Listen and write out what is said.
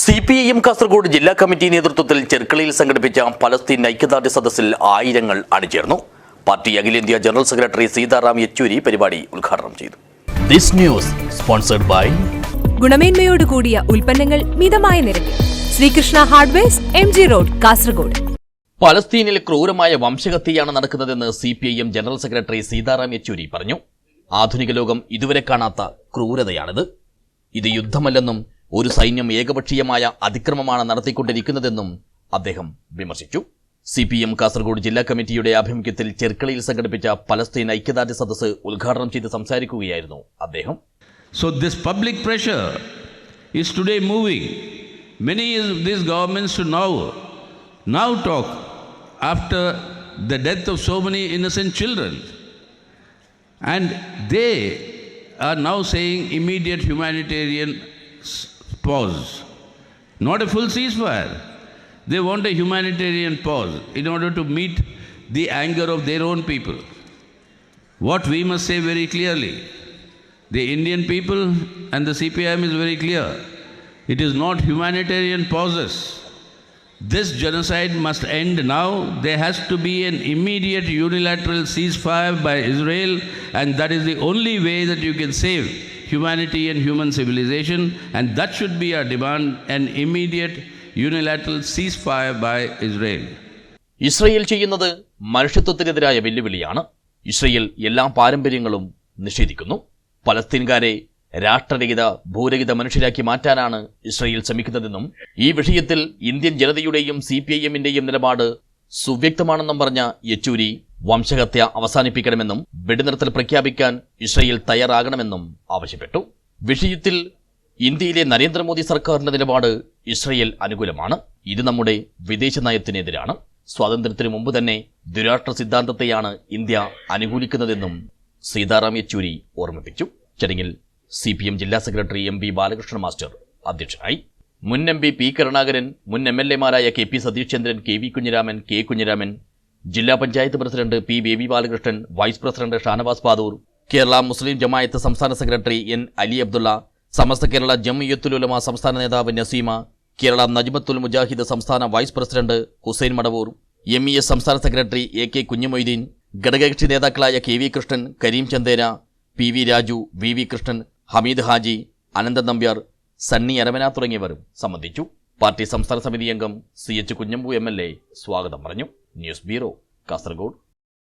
C P I M Kasaragod ജില്ലാ committee നേതൃത്വത്തിൽ ചെർക്കളയിൽ സംഘടിപ്പിച്ച പലസ്തീൻ ഐക്യദാർഢ്യ സദസ്സിൽ ആയിരങ്ങൾ അണിചേർന്നു. പാർട്ടി അഖിലേന്ത്യാ ജനറൽ സെക്രട്ടറി സീതാറാം യെച്ചൂരി പരിപാടി ഉദ്ഘാടനം ചെയ്തു. ദിസ് ന്യൂസ് സ്പോൺസർഡ് ബൈ ഗുണമേന്മയോട് കൂടിയ ഉൽപ്പന്നങ്ങൾ മിതമായ നിരക്കിൽ. Srikrishna hardwares M G road Kasaragod. പലസ്തീനിൽ ക്രൂരമായ വംശഹത്യയാണ് നടക്കുന്നതെന്ന് C P I M general secretary Sitaram Yechury പറഞ്ഞു. ആധുനിക ലോകം ഇതുവരെ കാണാത്ത ക്രൂരതയാണിത്. ഇത് യുദ്ധമല്ലെന്നും ഒരു സൈന്യം ഏകപക്ഷീയമായ അതിക്രമമാണ് നടത്തിക്കൊണ്ടിരിക്കുന്നതെന്നും അദ്ദേഹം വിമർശിച്ചു. സി പി എം കാസർഗോഡ് ജില്ലാ കമ്മിറ്റിയുടെ ആഭിമുഖ്യത്തിൽ ചെർക്കളയിൽ സംഘടിപ്പിച്ച പലസ്തീൻ ഐക്യദാർഢ്യ സദസ്സ് ഉദ്ഘാടനം ചെയ്ത് സംസാരിക്കുകയായിരുന്നു അദ്ദേഹം. So this public pressure is today moving many this government now now talk after the death of so many innocent children and they are now saying immediate humanitarian pause. Not a full ceasefire. They want a humanitarian pause in order to meet the anger of their own people. What we must say very clearly the Indian people and the CPM is very clear. It is not humanitarian pauses. This genocide must end now. There has to be an immediate unilateral ceasefire by Israel, and that is the only way that you can save humanity and human civilization. And that should be our demand an immediate unilateral ceasefire by Israel. Israel ചെയ്യുന്നത് മനുഷ്യത്വത്തിനെതിരായ വെല്ലുവിളിയാണ് Israel എല്ലാ പാരമ്പര്യങ്ങളും നിഷേധിക്കുന്നു പലസ്തീൻകാരെ രാഷ്ട്രരഹിത ഭൂരഹിത മനുഷ്യരാക്കി മാറ്റാനാണ് Israel ശ്രമിക്കുന്നതെന്നും ഈ വിഷയത്തിൽ ഇന്ത്യൻ ജനതയുടെയും സി പി ഐ എമ്മിന്റെയും നിലപാട് സുവ്യക്തമാണെന്നും പറഞ്ഞ യെച്ചൂരി വംശഹത്യ അവസാനിപ്പിക്കണമെന്നും വെടിനിർത്തൽ പ്രഖ്യാപിക്കാൻ ഇസ്രയേൽ തയ്യാറാകണമെന്നും ആവശ്യപ്പെട്ടു. വിഷയത്തിൽ ഇന്ത്യയിലെ നരേന്ദ്രമോദി സർക്കാരിന്റെ നിലപാട് ഇസ്രയേൽ അനുകൂലമാണ്. ഇത് നമ്മുടെ വിദേശ നയത്തിനെതിരാണ്. സ്വാതന്ത്ര്യത്തിനു മുമ്പ് തന്നെ ദുരാഷ്ട്ര സിദ്ധാന്തത്തെയാണ് ഇന്ത്യ അനുകൂലിക്കുന്നതെന്നും സീതാറാം യെച്ചൂരി ഓർമ്മിപ്പിച്ചു. ചടങ്ങിൽ സി പി എം ജില്ലാ secretary M P Balakrishnan master അധ്യക്ഷനായി. മുൻ എം പി പി കരുണാകരൻ മുൻ M L എമാരായ K P Satish Chandran K V Kunhiraman K Kunhiraman ജില്ലാ panchayat president P Baby Balakrishnan vice president Shanavas Padoor Kerala Muslim Jamaat സംസ്ഥാന secretary N Ali Abdulla Samastha Kerala Jamiyyathul Ulama സംസ്ഥാന നേതാവ് നസീമ കേരള നജ്മത്തുൽ മുജാഹിദ് സംസ്ഥാന vice president Hussain Madavoor M E S സംസ്ഥാന secretary A K Kunhimoideen ഘടകകക്ഷി നേതാക്കളായ K V Krishnan Kareem Chandera P V Raju V V Krishnan Hameed Haji Ananthan Nambiar Sunny Aramana തുടങ്ങിയവരും സംബന്ധിച്ചു. Party സംസ്ഥാന സമിതി അംഗം C H Kunhambu M L A സ്വാഗതം പറഞ്ഞു. News bureau Kasaragod